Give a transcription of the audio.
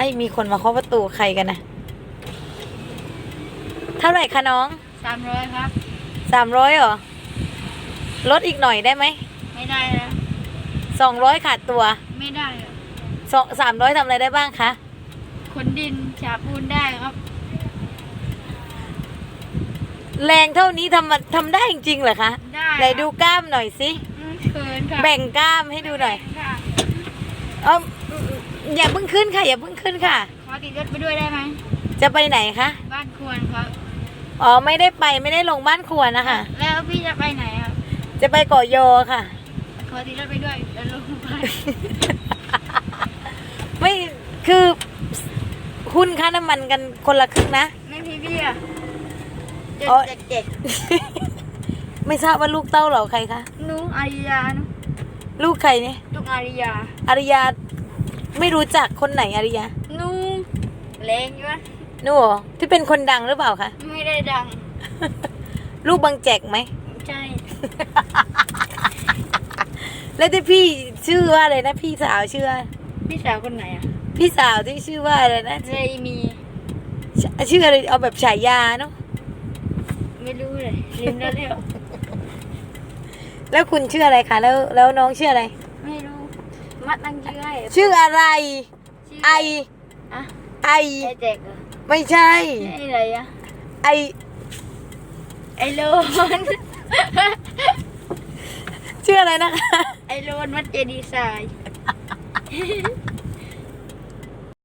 ไอ้ยมีคนมาเคาะประตูใครกันนะเท่าไหร่คะน้องสามร้อยครับสามร้อยเหรอลดอีกหน่อยได้ไหมไม่ได้แล้วสองร้อยขาดตัวไม่ได้อะสองสามร้อยทำอะไรได้บ้างคะขนดินฉาบปูนได้ครับ แรงเท่านี้ทำมาทำได้จริงๆเหรอคะได้ไหนดูกล้ามหน่อยสิ อืมเขินค่ะแบ่งกล้ามให้ดูหน่อยค่ะ เออ อย่าเพิ่งขึ้นค่ะ อย่าเพิ่งขึ้นค่ะ ขอติดรถไปด้วยได้ไหม จะไปไหนคะ บ้านควรครับ อ๋อไม่ได้ไปไม่ได้ลงบ้านครัวนะคะ แล้วพี่จะไปไหนครับ จะไปเกาะโยค่ะ ขอติดรถไปด้วยแล้วลงไปไม่คือหุ้นค่าน้ำมันกันคนละครึ่งนะ ไม่พี่พี่อะเจ็ดอ๋อเจ็ดเจ็ดไม่ทราบว่าลูกเต้าเหล่าใครคะ หนูอาริยาหนูลูกใครเนี่ยลูกอาริยา อาริยา ไม่รู้จักคนไหนอาริยาหนูแรงอยู่วะหนูเหรอที่เป็นคนดังหรือเปล่าคะ ไม่ได้ดัง ลูกบางแจกไหม ใช่ แล้วที่พี่ชื่อว่าอะไรนะ พี่สาวชื่อว่าพี่สาวคนไหนอะพี่สาวที่ชื่อว่าอะไรนะเลยมีชชื่ออะไรเอาแบบฉายาเนาะ ไม่รู้เลยลืมแล้วแล้ว แล้วคุณชื่ออะไรคะ แล้วแล้วน้องชื่ออะไรไม่รู้มัดตั้งชื่อให้ชื่ออะไรชื่ไอ อะไอ ไอเด็กเหรอไม่ใช่ใช่อะไรอะไอ ไอโลน ชื่ออะไรนะคะ ไอโลนมัดเจดีไซน์